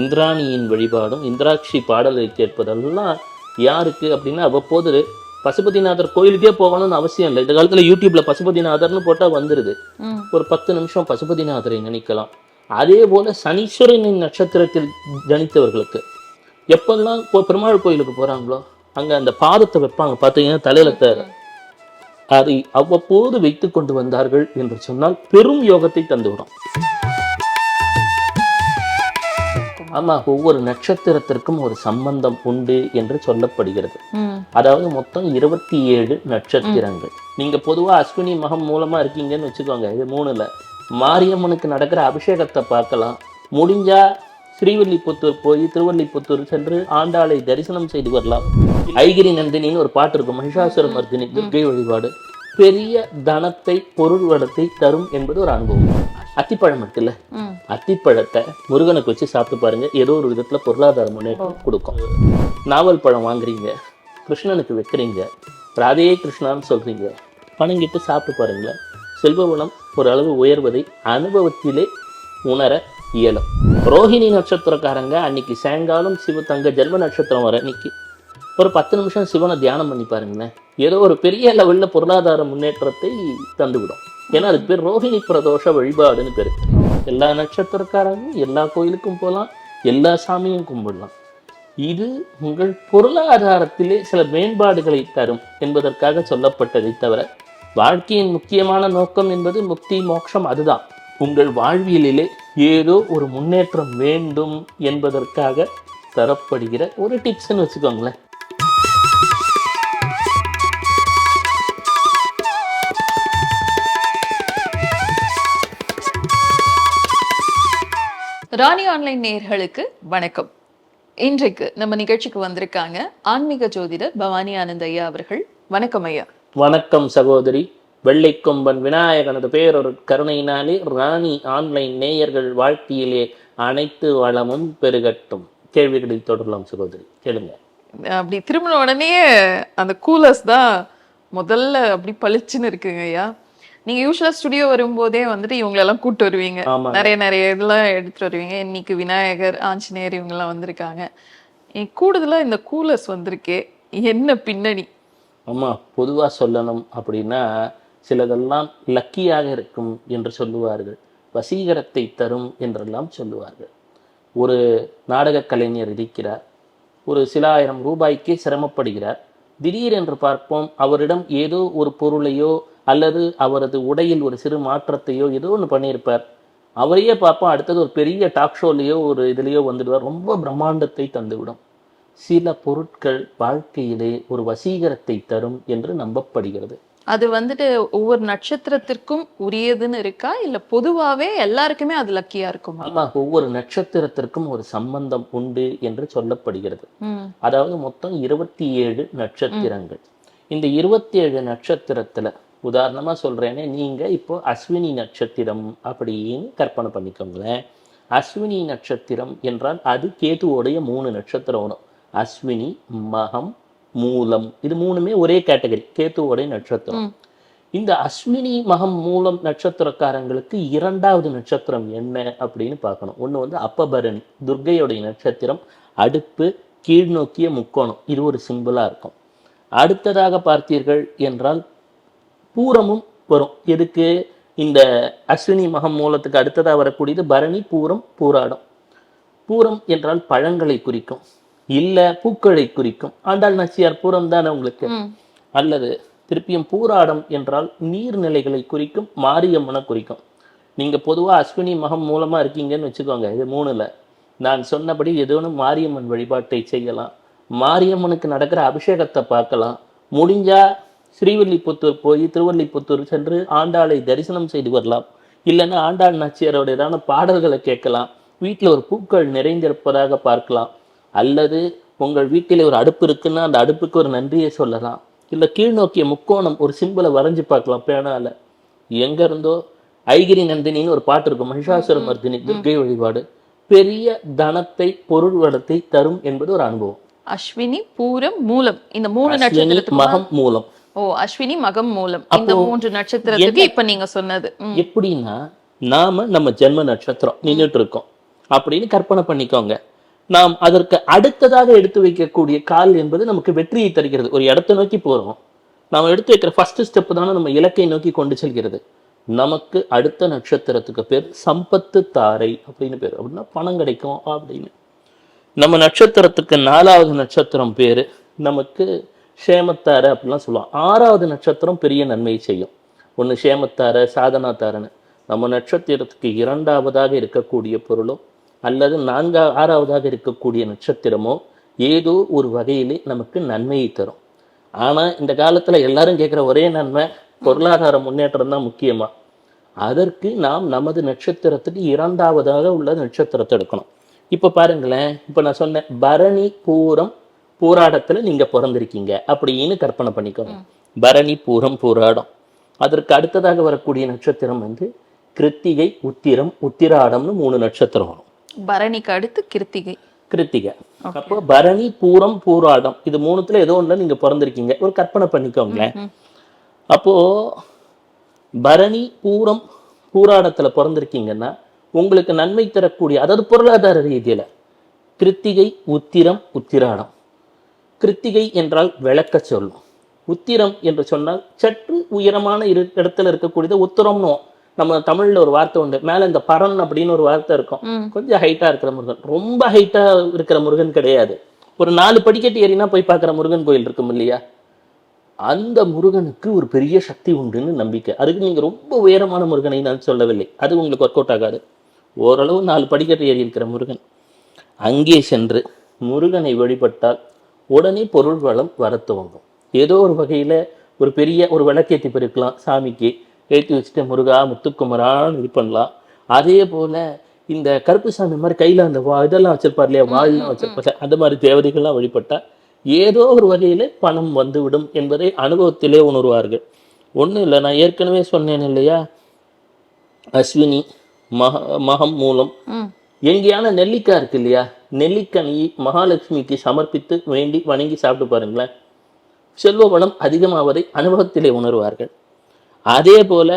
இந்திராணியின் வழிபாடும் இந்திராட்சி பாடலை கேட்பதெல்லாம் யாருக்கு அப்படின்னா அவ்வப்போது பசுபதிநாதர் கோயிலுக்கே போகணும்னு அவசியம் இல்லை. இந்த காலத்துல யூடியூப்ல பசுபதிநாதர்னு போட்டா வந்துருது. ஒரு பத்து நிமிஷம் பசுபதிநாதரை நினைக்கலாம். அதே போல சனீஸ்வரனின் நட்சத்திரத்தில் ஜனித்தவர்களுக்கு. எப்பெல்லாம் பெருமாள் கோயிலுக்கு போறாங்களோ அங்க அந்த பாதத்தை வைப்பாங்க. பார்த்தீங்கன்னா தலையில அதை அவ்வப்போது வைத்து கொண்டு வந்தார்கள் என்று சொன்னால் பெரும் யோகத்தை தந்துவிடும். ஆமா ஒவ்வொரு நட்சத்திரத்திற்கும் ஒரு சம்பந்தம் உண்டு என்று சொல்லப்படுகிறது. அதாவது மொத்தம் இருபத்தி ஏழு நட்சத்திரங்கள் நீங்க பொதுவா அஸ்வினி மகம் மூலமா இருக்கீங்கன்னு வச்சுக்கோங்க இது மூணுல. மாரியம்மனுக்கு நடக்கிற அபிஷேகத்தை பார்க்கலாம். முடிஞ்சா ஸ்ரீவில்லிபுத்தூர் போய் திருவல்லிபுத்தூர் சென்று ஆண்டாளை தரிசனம் செய்து வரலாம். ஐகிரி நந்தினின்னு ஒரு பாட்டு இருக்கும் மகிஷாசுர மர்தினி துர்க்கை வழிபாடு. பெரிய தனத்தை பொருள் வளத்தை தரும் என்பது ஒரு அனுபவம். அத்திப்பழம் இருக்குல்ல. அத்திப்பழத்தை முருகனுக்கு வச்சு சாப்பிட்டு பாருங்க. ஏதோ ஒரு விதத்துல பொருளாதார முன்னேற்றம் கொடுக்கும். நாவல் பழம் வாங்குறீங்க கிருஷ்ணனுக்கு வைக்கிறீங்க ராதே கிருஷ்ணான்னு சொல்றீங்க பணங்கிட்டு சாப்பிட்டு பாருங்களேன். செல்வ வளம் ஒரு அளவு உயர்வதை அனுபவத்திலே உணர இயலும். ரோஹிணி நட்சத்திரக்காரங்க அன்னைக்கு சாயங்காலம் சிவ தங்க ஜென்ம நட்சத்திரம் வர அன்னைக்கு ஒரு பத்து நிமிஷம் சிவனை தியானம் பண்ணி பாருங்களேன். ஏதோ ஒரு பெரிய லெவல்ல பொருளாதார முன்னேற்றத்தை தந்துவிடும். ஏன்னா அதுக்கு பேர் ரோஹிணி பிரதோஷ வழிபாடுன்னு பேரு. எல்லா நட்சத்திரக்காரங்களும் எல்லா கோயிலுக்கும் போகலாம் எல்லா சாமியும் கும்பிடலாம். இது உங்கள் பொருளாதாரத்திலே சில மேம்பாடுகளை தரும் என்பதற்காக சொல்லப்பட்டதை தவிர வாழ்க்கையின் முக்கியமான நோக்கம் என்பது முக்தி மோட்சம் அதுதான். உங்கள் வாழ்வியலிலே ஏதோ ஒரு முன்னேற்றம் வேண்டும் என்பதற்காக தரப்படுகிற ஒரு டிப்ஸ்ன்னு வச்சுக்கோங்களேன். ராணி ஆன்லைன் நேயர்களுக்கு வணக்கம். இன்றைக்கு நம்ம நிகழ்ச்சிக்கு வந்திருக்காங்க ஆன்மீக ஜோதிடர் பவானி ஆனந்த் ஐயா அவர்கள். வணக்கம் ஐயா. வணக்கம் சகோதரி. வெள்ளைக்கொம்பன் விநாயகனது பேரொரு கருணையினாலே ராணி ஆன்லைன் நேயர்கள் வாழ்க்கையிலே அனைத்து வளமும் பெருகட்டும். கேள்விகளை தொடரலாம் சகோதரி. கேளுங்க. அப்படி திரும்பின உடனே அந்த கூலர்ஸ் தான் முதல்ல அப்படி பளிச்சுன்னு இருக்குங்க ஐயா. நீங்க யூஸ்வலா ஸ்டுடியோ வரும்போதே வந்துட்டு இவங்களெல்லாம் கூட்டு வருவீங்க. நிறைய நிறைய இதெல்லாம் எடுத்துட்டு வருவீங்க. இன்னைக்கு விநாயகர் ஆஞ்சநேயர் இவங்கெல்லாம் வந்திருக்காங்க. கூடுதலா இந்த கூலர்ஸ் வந்திருக்கே. என்ன பின்னணி? ஆமா பொதுவா சொல்லணும் அப்படின்னா சிலதெல்லாம் லக்கியாக இருக்கும் என்று சொல்லுவார்கள். வசீகரத்தை தரும் என்றெல்லாம் சொல்லுவார்கள். ஒரு நாடகக் கலைஞர் இருக்கிறார். ஒரு சில ஆயிரம் ரூபாய்க்கு சிரமப்படுகிறார். திடீரென்று பார்ப்போம் அவரிடம் ஏதோ ஒரு பொருளையோ அல்லது அவரது உடையில் ஒரு சிறு மாற்றத்தையோ ஏதோ ஒன்று பண்ணியிருப்பார். அவரையே பார்ப்போம் அடுத்தது ஒரு பெரிய டாக் ஷோலையோ ஒரு இதுலேயோ வந்துடுவார். ரொம்ப பிரம்மாண்டத்தை தந்துவிடும். சில பொருட்கள் வாழ்க்கையிலே ஒரு வசீகரத்தை தரும் என்று நம்பப்படுகிறது. அது வந்துட்டு ஒவ்வொரு நட்சத்திரத்திற்கும் உரியதுன்னு இருக்கா? இல்ல பொதுவாவே எல்லாருக்குமே அது லக்கியா இருக்குமா? ஆமா ஒவ்வொரு நட்சத்திரத்திற்கும் ஒரு சம்பந்தம் உண்டு என்று சொல்லப்படுகிறது. அதாவது மொத்தம் இருபத்தி ஏழு நட்சத்திரங்கள். இந்த இருபத்தி ஏழு நட்சத்திரத்துல உதாரணமா சொல்றேனே நீங்க இப்போ அஸ்வினி நட்சத்திரம் அப்படின்னு கற்பனை பண்ணிக்கோங்களேன். அஸ்வினி நட்சத்திரம் என்றால் அது கேதுவோடைய மூணு நட்சத்திரம் வரும். அஸ்வினி மகம் மூலம். இது மூணுமே ஒரே கேட்டகரி கேத்துவோடைய நட்சத்திரம். இந்த அஸ்வினி மகம் மூலம் நட்சத்திரக்காரங்களுக்கு இரண்டாவது நட்சத்திரம் என்ன அப்படின்னு பார்க்கணும். ஒண்ணு வந்து அப்பபரணி துர்க்கையோடைய நட்சத்திரம். அடுப்பு கீழ்நோக்கிய முக்கோணம். இது ஒரு சிம்பிளா இருக்கும். அடுத்ததாக பார்த்தீர்கள் என்றால் பூரமும் வரும். எதுக்கு? இந்த அஸ்வினி மகம் மூலத்துக்கு அடுத்ததாக வரக்கூடியது பரணி பூரம் பூராடம். பூரம் என்றால் பழங்களை குறிக்கும். இல்ல பூக்களை குறிக்கும். ஆண்டாள் நாச்சியார் பூரம் தானே உங்களுக்கு? அல்லது திருப்பியும் பூராடம் என்றால் நீர்நிலைகளை குறிக்கும் மாரியம்மனை குறிக்கும். நீங்க பொதுவா அஸ்வினி மகம் மூலமா இருக்கீங்கன்னு வச்சுக்கோங்க இது மூணுல. நான் சொன்னபடி ஏதோனும் மாரியம்மன் வழிபாட்டை செய்யலாம். மாரியம்மனுக்கு நடக்கிற அபிஷேகத்தை பார்க்கலாம். முடிஞ்சா ஸ்ரீவில்லிபுத்தூர் போய் திருவல்லிபுத்தூர் சென்று ஆண்டாளை தரிசனம் செய்து வரலாம். இல்லைன்னா ஆண்டாள் நாச்சியாரோடையதான பாடல்களை கேட்கலாம். வீட்டில் ஒரு பூக்கள் நிறைந்திருப்பதாக பார்க்கலாம். அல்லது உங்கள் வீட்டில் ஒரு அடுப்பு இருக்குன்னா அந்த அடுப்புக்கு ஒரு நன்றியை சொல்லலாம். இல்லை கீழ்நோக்கிய முக்கோணம் ஒரு சிம்பிளை வரைஞ்சு பார்க்கலாம் பேனால. எங்க இருந்தோ ஐகிரி நந்தினின்னு ஒரு பாட்டு இருக்கும். மகிஷாசுர மர்தினி துர்க்கை வழிபாடு. பெரிய தனத்தை பொருள் வளத்தை தரும் என்பது ஒரு அனுபவம். அஸ்வினி பூரம் மூலம். இந்த மூணு நட்சத்திரத்துக்கு மகம் மூலம். ஓ அஸ்வினி மகம் மூலம். இந்த மூன்று நட்சத்திரத்துக்கு இப்ப நீங்க சொன்னது. எப்படின்னா நாம நம்ம ஜென்ம நட்சத்திரம் நின்றுட்டு இருக்கோம் அப்படின்னு கற்பனை பண்ணிக்கோங்க. நாம் அதற்கு அடுத்ததாக எடுத்து வைக்கக்கூடிய கால் என்பது நமக்கு வெற்றியை தருகிறது. ஒரு இடத்தை நோக்கி போறோம். நாம் எடுத்து வைக்கிற ஃபர்ஸ்ட் ஸ்டெப் தானே நம்ம இலக்கை நோக்கி கொண்டு செல்கிறது. நமக்கு அடுத்த நட்சத்திரத்துக்கு பேர் சம்பத்து தாரை அப்படின்னு பேர். அப்படின்னா பணம் கிடைக்கும் அப்படின்னு. நம்ம நட்சத்திரத்துக்கு நாலாவது நட்சத்திரம் பேரு நமக்கு சேமத்தார அப்படிலாம் சொல்லுவோம் ஆறாவது நட்சத்திரம் பெரிய நன்மையை செய்யும். ஒன்று சேமத்தார சாதனாத்தாரன்னு. நம்ம நட்சத்திரத்துக்கு இரண்டாவதாக இருக்கக்கூடிய பொருளோ அல்லது நான்கா ஆறாவதாக இருக்கக்கூடிய நட்சத்திரமோ ஏதோ ஒரு வகையிலே நமக்கு நன்மையை தரும். ஆனால் இந்த காலத்தில் எல்லாரும் கேட்குற ஒரே நன்மை பொருளாதார முன்னேற்றம் தான் முக்கியமாக அதற்கு நாம் நமது நட்சத்திரத்துக்கு இரண்டாவதாக உள்ள நட்சத்திரத்தை எடுக்கணும். இப்போ பாருங்களேன் இப்போ நான் சொன்னேன் பரணி பூரம் பூராடத்துல நீங்க பிறந்திருக்கீங்க அப்படின்னு கற்பனை பண்ணிக்கோங்க. பரணி பூரம் பூராடம். அதற்கு அடுத்ததாக வரக்கூடிய நட்சத்திரம் வந்து கிருத்திகை உத்திரம் உத்திராடம்னு மூணு நட்சத்திரம் வரும். பரணிக்கு அடுத்து கிருத்திகை. கிருத்திகை. அப்போ பரணி பூரம் பூராடம் இது மூணுத்துல ஏதோ ஒண்ணுல நீங்க பிறந்திருக்கீங்க. ஒரு கற்பனை பண்ணிக்கோங்களேன். அப்போ பரணி பூரம் பூராடத்துல பிறந்திருக்கீங்கன்னா உங்களுக்கு நன்மை தரக்கூடிய அதாவது பொருளாதார ரீதியில கிருத்திகை உத்திரம் உத்திராடம் கிருத்திகை என்றால் விளக்க சொல்லும் உத்திரம் என்று சொன்னால் சற்று உயரமான இரு இடத்துல இருக்கக்கூடியது உத்திரம்னு. நம்ம தமிழ்ல ஒரு வார்த்தை உண்டு. மேல இந்த பரன் அப்படின்னு ஒரு வார்த்தை இருக்கும். கொஞ்சம் ஹைட்டா இருக்கிற முருகன். ரொம்ப ஹைட்டா இருக்கிற முருகன் கிடையாது. ஒரு நாலு படிக்கட்டு ஏறினா போய் பார்க்குற முருகன் கோயில் இருக்கும் இல்லையா? அந்த முருகனுக்கு ஒரு பெரிய சக்தி உண்டுன்னு நம்பிக்கை. அதுக்கு நீங்க ரொம்ப உயரமான முருகனை நான் சொல்லவில்லை. அது உங்களுக்கு ஒர்க் அவுட் ஆகாது. ஓரளவு நாலு படிக்கட்டு ஏறி இருக்கிற முருகன். அங்கே சென்று முருகனை வழிபட்டால் உடனே பொருள் வளம் வர துவங்கும். ஏதோ ஒரு வகையில ஒரு பெரிய ஒரு விளக்கேத்தி பெருக்கலாம் சாமிக்கு ஏற்றி வச்சுட்டு முருகா முத்துக்குமரான்னு இது பண்ணலாம். அதே போல இந்த கருப்பு சாமி மாதிரி கையில அந்த வா இதெல்லாம் வச்சிருப்பார் இல்லையா? வாள்லாம் வச்சிருப்பாரு அந்த மாதிரி தேவதைகள்லாம் வழிபட்டா ஏதோ ஒரு வகையில பணம் வந்துவிடும் என்பதை அனுபவத்திலே உணர்வார்கள். ஒண்ணும் இல்லை நான் ஏற்கனவே சொன்னேன் இல்லையா? அஸ்வினி மக மகம் மூலம். எங்கேயான நெல்லிக்காய் இருக்கு இல்லையா? நெல்லிக்கனி மகாலட்சுமிக்கு சமர்ப்பித்து வேண்டி வணங்கி சாப்பிட்டு பாருங்களேன். செல்வ வளம் அதிகமாவதை அனுபவத்திலே உணர்வார்கள். அதே போல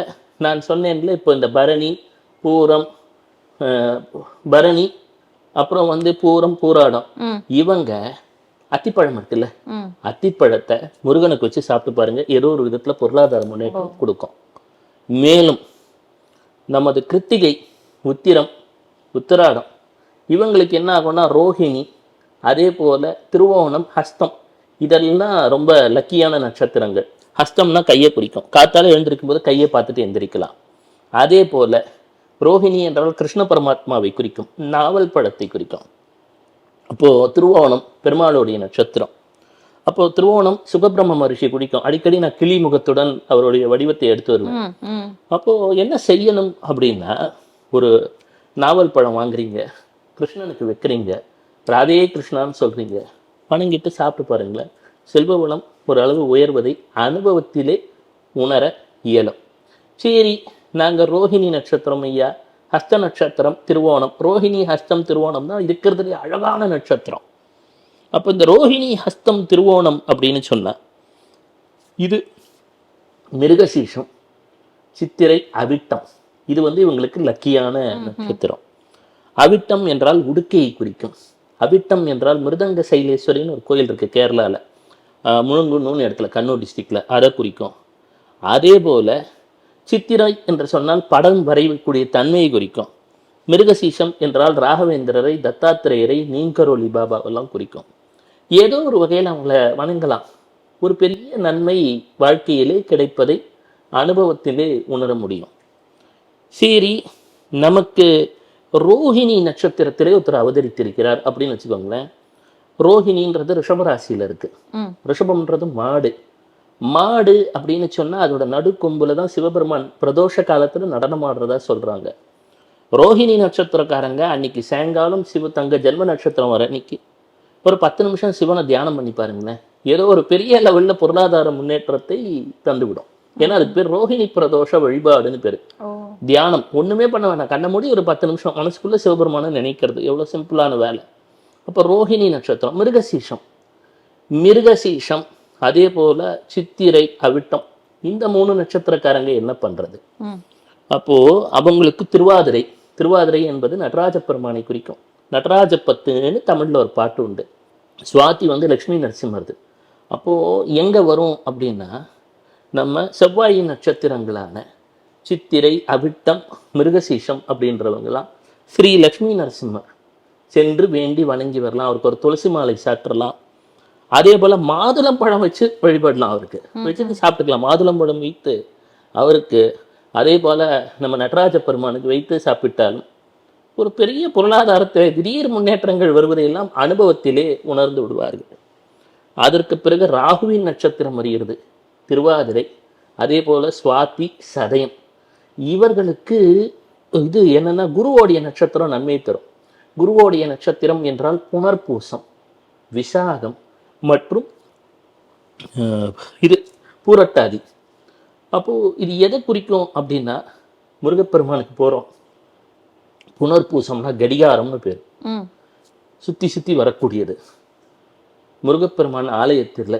நான் சொன்னேன்ல இப்போ இந்த பரணி பூரம் பரணி அப்புறம் வந்து பூரம் பூராடம். இவங்க அத்திப்பழம் இருக்குல்ல. அத்திப்பழத்தை முருகனுக்கு வச்சு சாப்பிட்டு பாருங்க. ஏதோ ஒரு விதத்துல பொருளாதார முன்னேற்றம் கொடுக்கும். மேலும் நமது கிருத்திகை உத்திரம் உத்திராடம் இவங்களுக்கு என்ன ஆகும்னா ரோஹிணி அதே போல திருவோணம் ஹஸ்தம் இதெல்லாம் ரொம்ப லக்கியான நட்சத்திரங்கள். ஹஸ்தம்னா கையை குறிக்கும் காத்தால எழுந்திருக்கும் போது கையை பார்த்துட்டு எந்திரிக்கலாம். அதே போல ரோஹிணி என்றால் கிருஷ்ண பரமாத்மாவை குறிக்கும் நாவல் பழத்தை குறிக்கும். அப்போ திருவோணம் பெருமாளுடைய நட்சத்திரம். அப்போ திருவோணம் சுகபிரம்ம மகர்ஷி குறிக்கும். அடிக்கடி நான் கிளி முகத்துடன் அவருடைய வடிவத்தை எடுத்து வருவேன். ம். ம். அப்போ என்ன செய்யணும் அப்படின்னா ஒரு நாவல் பழம் வாங்குறீங்க. கிருஷ்ணனுக்கு வைக்கிறீங்க. ராதே கிருஷ்ணான்னு சொல்றீங்க. வணங்கிட்டு சாப்பிட்டு பாருங்களேன். செல்வ வளம் ஒரு அளவு உயர்வதை அனுபவத்திலே உணர இயலும். சரி நாங்க ரோஹிணி நட்சத்திரம் ஐயா. ஹஸ்த நட்சத்திரம் திருவோணம். ரோஹிணி ஹஸ்தம் திருவோணம் தான் இருக்கிறதுலே அழகான நட்சத்திரம். அப்போ இந்த ரோஹிணி ஹஸ்தம் திருவோணம் அப்படின்னு சொன்னா இது மிருகசீஷம் சித்திரை அவிட்டம். இது வந்து இவங்களுக்கு லக்கியான நட்சத்திரம். அவிட்டம் என்றால் உடுக்கையை குறிக்கும். அவிட்டம் என்றால் மிருதங்க சைலேஸ்வரின்னு ஒரு கோயில் இருக்குது கேரளாவில் முழுங்குன்னு இடத்துல கண்ணூர் டிஸ்ட்ரிக்டில் அதை குறிக்கும். அதே போல் சித்திரை என்று சொன்னால் படம் வரையக்கூடிய தன்மையை குறிக்கும். மிருகசீஷம் என்றால் ராகவேந்திரரை தத்தாத்திரேயரை நீங்கரோலி பாபாவெல்லாம் குறிக்கும். ஏதோ ஒரு வகையில் அவங்கள வணங்கலாம். ஒரு பெரிய நன்மை வாழ்க்கையிலே கிடைப்பதை அனுபவத்திலே உணர முடியும். சரி நமக்கு ரோஹிணி நட்சத்திரத்திலே ஒருத்தர் அவதரித்திருக்கிறார் அப்படின்னு வச்சுக்கோங்களேன். ரோஹிணின்றது ரிஷபராசியில இருக்கு. ரிஷபம்ன்றது மாடு. மாடு அப்படின்னு சொன்னா அதோட நடுக்கொம்புல தான் சிவபெருமான் பிரதோஷ காலத்துல நடனம் ஆடுறதா சொல்றாங்க. ரோஹிணி நட்சத்திரக்காரங்க அன்னைக்கு சாயங்காலம் சிவ தங்க ஜென்ம நட்சத்திரம் வர அன்னைக்கு ஒரு பத்து நிமிஷம் சிவனை தியானம் பண்ணி பாருங்களேன். ஏதோ ஒரு பெரிய லெவல்ல பொருளாதார முன்னேற்றத்தை தந்துவிடும். ஏன்னா அதுக்கு பேர் ரோஹிணி பிரதோஷ வழிபாடுன்னு பேரு. தியானம் ஒண்ணுமே பண்ண வேணாம். கண்ண மூடி ஒரு பத்து நிமிஷம் மனசுக்குள்ள சிவபெருமானை நினைக்கிறது. எவ்வளவு சிம்பிளான வேலை. அப்போ ரோஹிணி நட்சத்திரம் மிருகசீஷம். மிருகசீஷம் அதே போல சித்திரை அவிட்டம் இந்த மூணு நட்சத்திரக்காரங்க என்ன பண்றது. அப்போ அவங்களுக்கு திருவாதிரை. திருவாதிரை என்பது நடராஜ பெருமானை குறிக்கும். நடராஜ பத்துன்னு தமிழில் ஒரு பாட்டு உண்டு. சுவாதி வந்து லக்ஷ்மி நரசிம்மருது. அப்போது எங்கே வரும் அப்படின்னா நம்ம செவ்வாய் நட்சத்திரங்களான சித்திரை அவிட்டம் மிருகசீஷம் அப்படின்றவங்கலாம் ஸ்ரீ லக்ஷ்மி நரசிம்மர் சென்று வேண்டி வணங்கி வரலாம். அவருக்கு ஒரு துளசி மாலை சாற்றலாம் அதே போல் மாதுளம்பழம் வச்சு வழிபடலாம் அவருக்கு. வச்சுட்டு சாப்பிட்டுக்கலாம். மாதுளம்பழம் வைத்து அவருக்கு அதே போல் நம்ம நடராஜ பெருமானுக்கு வைத்து சாப்பிட்டாலும் ஒரு பெரிய பொருளாதாரத்தை திடீர் முன்னேற்றங்கள் வருவதையெல்லாம் அனுபவத்திலே உணர்ந்து விடுவார்கள். அதற்கு பிறகு ராகுவின் நட்சத்திரம் வருகிறது. திருவாதிரை அதே போல சுவாதி சதயம். இவர்களுக்கு இது என்னன்னா குருவோடைய நட்சத்திரம் நன்மை தரும். குருவோடைய நட்சத்திரம் என்றால் புனர்பூசம் விசாகம் மற்றும் இது பூரட்டாதி. அப்போ இது எதை குறிக்கும் அப்படின்னா முருகப்பெருமானுக்கு போறோம். புனர்பூசம்னா கடிகாரம்னு பேர். சுற்றி சுற்றி வரக்கூடியது. முருகப்பெருமான் ஆலயத்தில்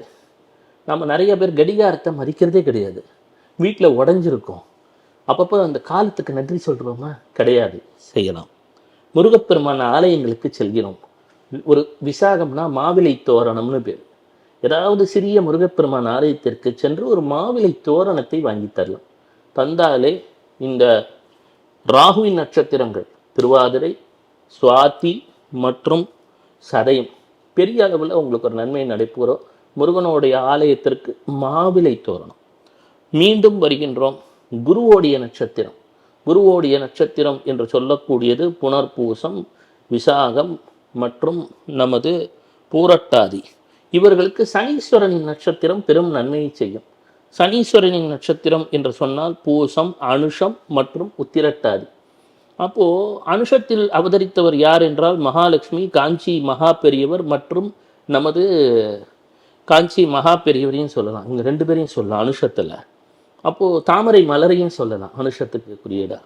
நம்ம நிறைய பேர் கடிகாரத்தை மதிக்கிறதே கிடையாது. வீட்டில் உடஞ்சிருக்கோம். அப்பப்போ அந்த காலத்துக்கு நன்றி சொல்கிறோமா கிடையாது. செய்யலாம். முருகப்பெருமான் ஆலயங்களுக்கு செல்கிறோம். ஒரு விசாகம்னா மாவிலை தோரணம்னு பேர். ஏதாவது சிறிய முருகப்பெருமான் ஆலயத்திற்கு சென்று ஒரு மாவிலை தோரணத்தை வாங்கி தரலாம். தந்தாலே இந்த ராகுவின் நட்சத்திரங்கள் திருவாதிரை சுவாதி மற்றும் சதயம் பெரிய அளவில் உங்களுக்கு ஒரு நன்மை நடைபெறும் முருகனுடைய ஆலயத்திற்கு மாவிலை தோரணம். மீண்டும் வருகின்றோம் குருவோடைய நட்சத்திரம். குருவோடைய நட்சத்திரம் என்று சொல்லக்கூடியது புனர்பூசம் விசாகம் மற்றும் நமது பூரட்டாதி. இவர்களுக்கு சனீஸ்வரனின் நட்சத்திரம் பெரும் நன்மையை செய்யும். சனீஸ்வரனின் நட்சத்திரம் என்று சொன்னால் பூசம் அனுஷம் மற்றும் உத்திரட்டாதி. அப்போது அனுஷத்தில் அவதரித்தவர் யார் என்றால் மகாலட்சுமி காஞ்சி மகா பெரியவர் மற்றும் நமது காஞ்சி மகா பெரியவரையும் சொல்லலாம். இவங்க ரெண்டு பேரையும் சொல்லலாம் அனுஷத்தில். அப்போது தாமரை மலரையும் சொல்லலாம் அனுஷத்துக்கு குறியீடாக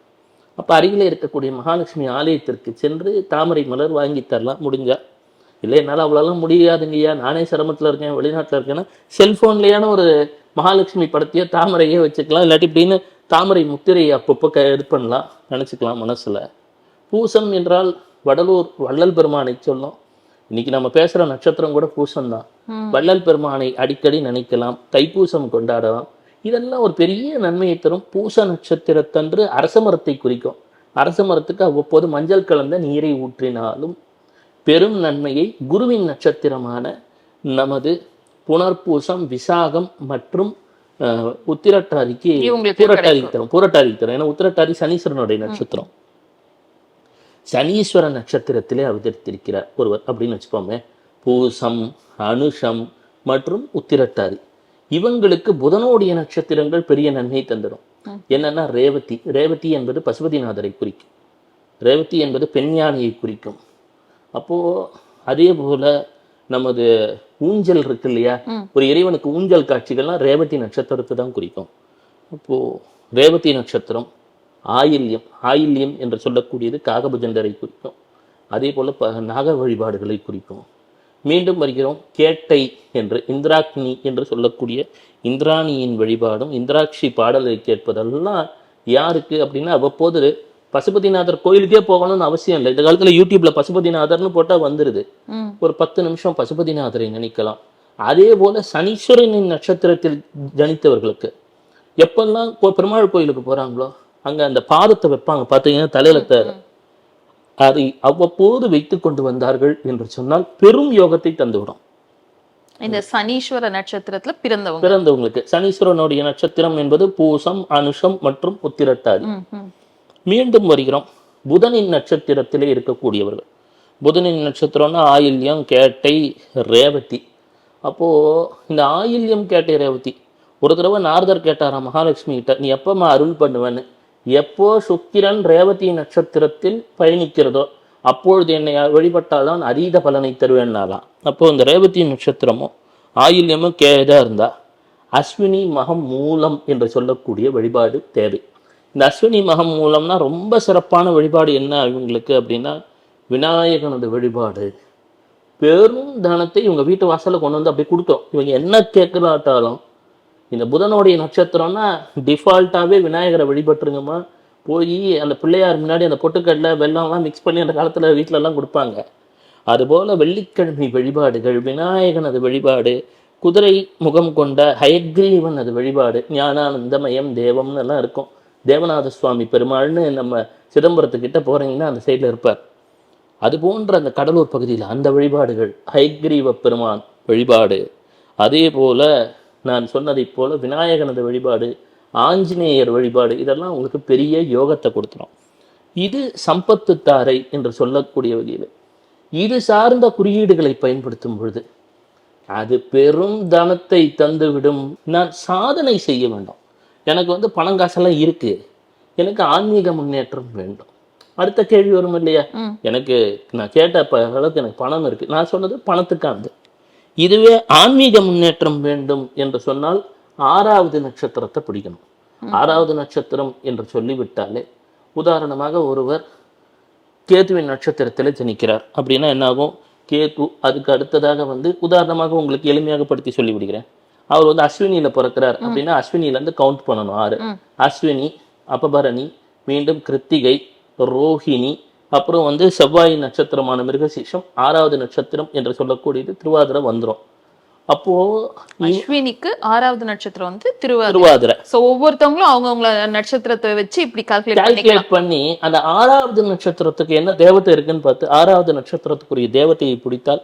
அப்போ அருகிலே இருக்கக்கூடிய மகாலட்சுமி ஆலயத்திற்கு சென்று தாமரை மலர் வாங்கி தரலாம். முடிஞ்சா. இல்லை என்னால் அவ்வளோலாம் முடியாதுங்கய்யா. நானே சிரமத்தில் இருக்கேன் வெளிநாட்டில் இருக்கேன்னா செல்ஃபோன்லேயான ஒரு மகாலட்சுமி படத்தையோ தாமரையோ வச்சுக்கலாம். இல்லாட்டி இப்படின்னு தாமரை முத்திரையை அப்பப்போ க இது பண்ணலாம். நினச்சிக்கலாம் மனசில். பூசம் என்றால் வடலூர் வள்ளல் பெருமானை சொல்லும் இன்னைக்கு நம்ம பேசுகிற நட்சத்திரம் கூட பூசம் தான் வள்ளல் பெருமானை அடிக்கடி நினைக்கலாம் தைப்பூசம் கொண்டாடலாம். இதெல்லாம் ஒரு பெரிய நன்மையை தரும். பூச நட்சத்திரத்தன்று அரச மரத்தை குறிக்கும். அரச மரத்துக்கு அவ்வப்போது மஞ்சள் கலந்த நீரை ஊற்றினாலும் பெரும் நன்மையை குருவின் நட்சத்திரமான நமது புனர்பூசம் விசாகம் மற்றும் உத்திரட்டாதிக்கு பூரட்டாதிக்கு தரும். பூரட்டாதிக்கு தரும். ஏன்னா உத்திரட்டாதி சனீஸ்வரனுடைய நட்சத்திரம். சனீஸ்வர நட்சத்திரத்திலே அவதரித்திருக்கிறார் ஒருவர் அப்படின்னு வச்சுப்போமே பூசம் அனுஷம் மற்றும் உத்திரட்டாதி. இவங்களுக்கு புதனோடைய நட்சத்திரங்கள் பெரிய நன்மை தந்துடும். என்னன்னா ரேவதி. ரேவதி என்பது பசுபதிநாதரை குறிக்கும். ரேவதி என்பது பெண்யானையை குறிக்கும். அப்போ அதே போல நமது ஊஞ்சல் இருக்கு இல்லையா? ஒரு இறைவனுக்கு ஊஞ்சல் காட்சிகள்லாம் ரேவதி நட்சத்திரத்தை தான் குறிக்கும். அப்போ ரேவதி நட்சத்திரம் ஆயில்யம் ஆயில்யம் என்று சொல்லக்கூடியது காகபுஜண்டரை குறிக்கும். அதே போல ப நாக வழிபாடுகளை குறிக்கும். மீண்டும் வருகிறோம். கேட்டை என்று இந்திராக்னி என்று சொல்லக்கூடிய இந்திராணியின் வழிபாடும் இந்திராட்சி பாடலை கேட்பதெல்லாம் யாருக்கு அப்படின்னா அவ்வப்போது பசுபதிநாதர் கோயிலுக்கே போகணும்னு அவசியம் இல்லை. இந்த காலத்துல யூடியூப்ல பசுபதிநாதர்னு போட்டா வந்துருது. ம். ஒரு பத்து நிமிஷம் பசுபதிநாதரை நினைக்கலாம். அதே போல சனீஸ்வரனின் நட்சத்திரத்தில் ஜனித்தவர்களுக்கு. எப்பெல்லாம் பெருமாள் கோயிலுக்கு போறாங்களோ அங்க அந்த பாதத்தை வைப்பாங்க. பார்த்தீங்கன்னா தலையில அதை அவ்வப்போது வைத்து கொண்டு வந்தார்கள் என்று சொன்னால் பெரும் யோகத்தை தந்துவிடும். இந்த சனீஸ்வர நட்சத்திரத்துல பிறந்தவங்க. பிறந்தவங்களுக்கு. சனீஸ்வரனுடைய நட்சத்திரம் என்பது பூசம் அனுஷம் மற்றும் உத்திரட்டாதி. மீண்டும் வருகிறோம். புதனின் நட்சத்திரத்திலே இருக்கக்கூடியவர்கள். புதனின் நட்சத்திரம்னா ஆயில்யம் கேட்டை ரேவதி. அப்போ இந்த ஆயில்யம் கேட்டை ரேவதி. ஒரு தடவை நாரதர் கேட்டாராம் மகாலட்சுமி கிட்ட நீ எப்பமா அருள் பண்ணுவேன்னு? எப்போ சுக்கிரன் ரேவதி நட்சத்திரத்தில் பயணிக்கிறதோ அப்பொழுது என்னை வழிபட்டால்தான் அதீத பலனை தருவேன்னாலாம் அப்போ இந்த ரேவதி நட்சத்திரமும் ஆயில்யமும் கேதா இருந்தா அஸ்வினி மகம் மூலம் என்று சொல்லக்கூடிய வழிபாடு தேவை. இந்த அஸ்வினி மகம் மூலம்னா ரொம்ப சிறப்பான வழிபாடு என்ன இவங்களுக்கு அப்படின்னா விநாயகனது வழிபாடு. பெரும் தனத்தை இவங்க வீட்டு வாசலில் கொண்டு வந்து அப்படியே கொடுத்தோம். இவங்க என்ன கேட்கலாட்டாலும் இந்த புதனுடைய நட்சத்திரம்னா டிஃபால்ட்டாகவே விநாயகரை வழிபட்டுருங்கம்மா. போய் அந்த பிள்ளையார் முன்னாடி அந்த பொட்டுக்கடலை வெள்ளம்லாம் மிக்ஸ் பண்ணி அந்த காலத்தில் வீட்டிலலாம் கொடுப்பாங்க. அதுபோல் வெள்ளிக்கிழமை வழிபாடுகள் விநாயகனது வழிபாடு குதிரை முகம் கொண்ட ஹயக்ரீவன் அது வழிபாடு ஞானானந்தமயம் தேவம்னு எல்லாம் இருக்கும். தேவநாத சுவாமி பெருமாள்னு நம்ம சிதம்பரத்துக்கிட்ட போகிறீங்கன்னா அந்த சைடில் இருப்பார். அது போன்ற அந்த கடலூர் பகுதியில் அந்த வழிபாடுகள் ஹைக்ரீவ பெருமான் வழிபாடு. அதே போல் நான் சொன்னதைப் போல விநாயகனது வழிபாடு ஆஞ்சநேயர் வழிபாடு இதெல்லாம் உங்களுக்கு பெரிய யோகத்தை கொடுத்துரும். இது சம்பத்து தாரை என்று சொல்லக்கூடிய வகையில். இது சார்ந்த குறியீடுகளை பயன்படுத்தும் பொழுது அது பெரும் தனத்தை தந்துவிடும். நான் சாதனை செய்ய வேண்டும். எனக்கு வந்து பணம் காசெல்லாம் இருக்கு. எனக்கு ஆன்மீக முன்னேற்றம் வேண்டும். அடுத்த கேள்வி வரும் இல்லையா. எனக்கு நான் கேட்ட அளவுக்கு எனக்கு பணம் இருக்கு. நான் சொன்னது பணத்துக்கானது. இதுவே ஆன்மீக முன்னேற்றம் வேண்டும் என்று சொன்னால் ஆறாவது நட்சத்திரத்தை பிடிக்கணும். ஆறாவது நட்சத்திரம் என்று சொல்லிவிட்டாலே உதாரணமாக ஒருவர் கேதுவின் நட்சத்திரத்தில் ஜனிக்கிறார். அப்படின்னா என்ன ஆகும் கேது அதுக்கு அடுத்ததாக வந்து உதாரணமாக உங்களுக்கு எளிமையாக படுத்தி சொல்லி விடுகிறேன் அவர் வந்து அஸ்வினியில பிறக்கிறார். அப்படின்னா அஸ்வினியில இருந்து கவுண்ட் பண்ணணும் ஆறு. அஸ்வினி அபபரணி மீண்டும் கிருத்திகை ரோஹிணி அப்புறம் வந்து செவ்வாய் நட்சத்திரமான மிருகசீஷம் ஆறாவது நட்சத்திரம் என்று சொல்லக்கூடியது திருவாதிரை வந்துரும். அப்போ அஸ்வினிக்கு ஆறாவது நட்சத்திரம் வந்து திருவாதிரை. சோ ஒவ்வொருத்தவங்களும் அவங்கவங்கள நட்சத்திரத்தை வச்சு இப்படி கால்குலேட் பண்ணி அந்த ஆறாவது நட்சத்திரத்துக்கு என்ன தேவதை இருக்குன்னு பார்த்து ஆறாவது நட்சத்திரத்துக்குரிய தேவதையை பிடித்தால்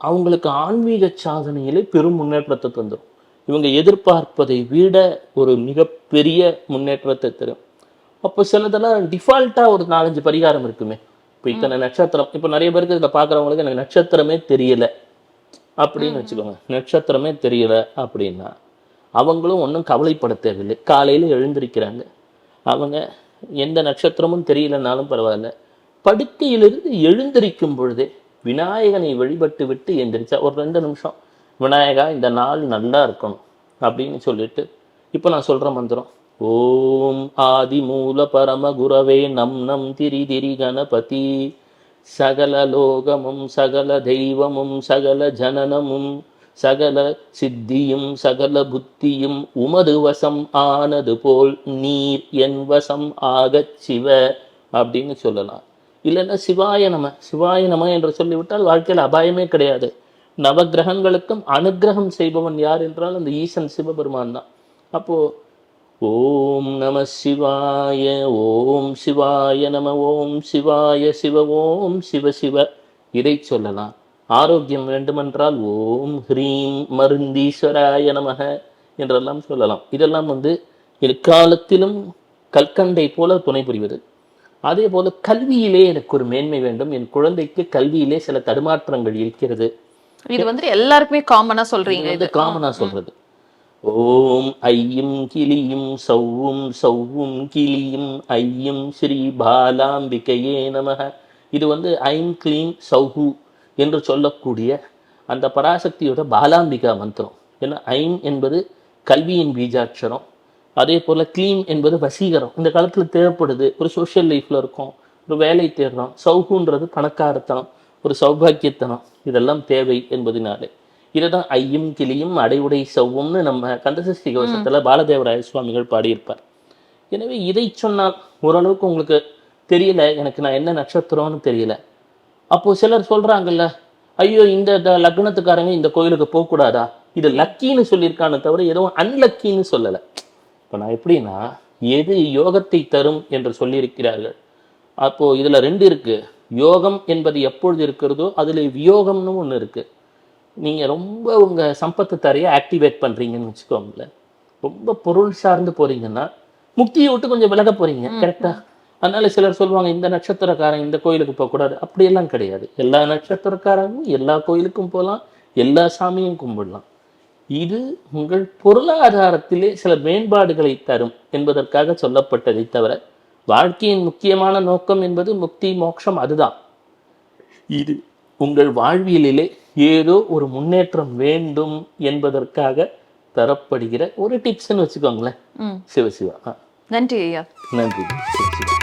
அவங்களுக்கு ஆன்மீக சாதனையிலே பெரும் முன்னேற்றத்தை தந்துடும் இவங்க எதிர்பார்ப்பதை விட ஒரு மிகப்பெரிய முன்னேற்றத்தை தரும். அப்போ சிலதெல்லாம் டிஃபால்ட்டாக ஒரு நாலஞ்சு பரிகாரம் இருக்குமே. இப்போ இத்தனை நட்சத்திரம் இப்போ நிறைய பேருக்கு இதில் பார்க்குறவங்களுக்கு எனக்கு நட்சத்திரமே தெரியல. அப்படின்னு வச்சுக்கோங்க. நட்சத்திரமே தெரியல அப்படின்னா அவங்களும் ஒன்றும் கவலைப்பட தேவையில்லை காலையில் எழுந்திருக்கிறாங்க. அவங்க எந்த நட்சத்திரமும் தெரியலனாலும் பரவாயில்ல. படுக்கையிலிருந்து எழுந்திருக்கும் பொழுதே விநாயகனை வழிபட்டு விட்டு எந்திரிச்சா ஒரு ரெண்டு நிமிஷம் விநாயகா இந்த நாள் நல்லா இருக்கணும் அப்படின்னு சொல்லிட்டு இப்போ நான் சொல்ற மந்திரம் ஓம் ஆதி மூல பரம நம் நம் திரி திரி கணபதி. சகல லோகமும் சகல தெய்வமும் சகல ஜனனமும் சகல சித்தியும் சகல புத்தியும் உமது வசம் ஆனது போல் நீர் என் வசம் ஆகச் சிவ அப்படின்னு சொல்லலாம். இல்லைன்னா சிவாய நம சிவாய நம என்று சொல்லிவிட்டால் வாழ்க்கையில் அபாயமே கிடையாது. நவக்கிரகங்களுக்கும் அனுக்கிரகம் செய்பவன் யார் என்றால் அந்த ஈசன் சிவபெருமான் தான். அப்போ ஓம் நம சிவாய ஓம் சிவாய நம ஓம் சிவாய சிவ ஓம் சிவ சிவ. இதை சொல்லலாம். ஆரோக்கியம் வேண்டுமென்றால் ஓம் ஹ்ரீம் மருந்தீஸ்வராய நமக என்றெல்லாம் சொல்லலாம். இதெல்லாம் வந்து எக்காலத்திலும் கற்கண்டை போல துணை புரிவது. அதே போல கல்வியிலே எனக்கு ஒரு மேன்மை வேண்டும். என் குழந்தைக்கு கல்வியிலே சில தடுமாற்றங்கள் இருக்கிறது. இது வந்து எல்லாருக்குமே காமனா சொல்றீங்க இது காமனா சொல்றது. ஓம் ஐயும் கிளியும் சவ்வும் சவ்வும் கிளியும் ஐயும் ஸ்ரீ பாலாம்பிகையே நமக. இது வந்து ஐம் கிளீம் சௌஹு என்று சொல்லக்கூடிய அந்த பராசக்தியோட பாலாம்பிகா மந்திரம். ஏன்னா ஐம் என்பது கல்வியின் பீஜாட்சரம். அதே போல் க்ளீம் என்பது வசீகரம். இந்த காலத்தில் தேவைப்படுது. ஒரு சோஷியல் லைஃப்பில் இருக்கும். ஒரு வேலை தேடுறோம். சௌகுன்றது பணக்காரத்தனம். ஒரு சௌபாக்கியத்தனம். இதெல்லாம் தேவை என்பதினாலே. இதுதான் ஐயும் கிளியும் அடைவுடை செவ்வும்னு நம்ம கந்தசஷ்டி கவசத்துல பாலதேவராய சுவாமிகள் பாடியிருப்பார். எனவே இதை சொன்னால் ஓரளவுக்கு உங்களுக்கு தெரியல எனக்கு நான் என்ன நட்சத்திரம்னு தெரியல. அப்போ சிலர் சொல்றாங்கல்ல ஐயோ இந்த லக்னத்துக்காரங்க இந்த கோயிலுக்கு போகக்கூடாதா? இது லக்கின்னு சொல்லியிருக்கானே தவிர எதுவும் அன்லக்கின்னு சொல்லலை. இப்போ நான் எப்படின்னா எது யோகத்தை தரும் என்று சொல்லியிருக்கிறார்கள்? அப்போ இதுல ரெண்டு இருக்கு. யோகம் என்பது எப்பொழுது இருக்கிறதோ அதுல வியோகம்னு ஒன்று இருக்கு. நீங்க ரொம்ப உங்க சம்பத்து தரையை ஆக்டிவேட் பண்றீங்கன்னு வச்சுக்கோங்களேன். ரொம்ப பொருள் சார்ந்து போறீங்கன்னா முக்தியை விட்டு கொஞ்சம் விலக போறீங்க. கரெக்டா அதனால சிலர் சொல்லுவாங்க இந்த நட்சத்திரக்காரன் இந்த கோயிலுக்கு போகக்கூடாது அப்படியெல்லாம் கிடையாது. எல்லா நட்சத்திரக்காரங்களும் எல்லா கோயிலுக்கும் போகலாம் எல்லா சாமியும் கும்பிடலாம். இது உங்கள் பொருளாதாரத்திலே சில மேம்பாடுகளை தரும் என்பதற்காக சொல்லப்பட்டதை தவிர வாழ்க்கையின் முக்கியமான நோக்கம் என்பது முக்தி மோட்சம் அதுதான். இது உங்கள் வாழ்வியலிலே ஏதோ ஒரு முன்னேற்றம் வேண்டும் என்பதற்காக தரப்படுகிற ஒரு டிப்ஸ்ன்னு வச்சுக்கோங்களேன். சிவசிவா நன்றி ஐயா. நன்றி. சிவசிவா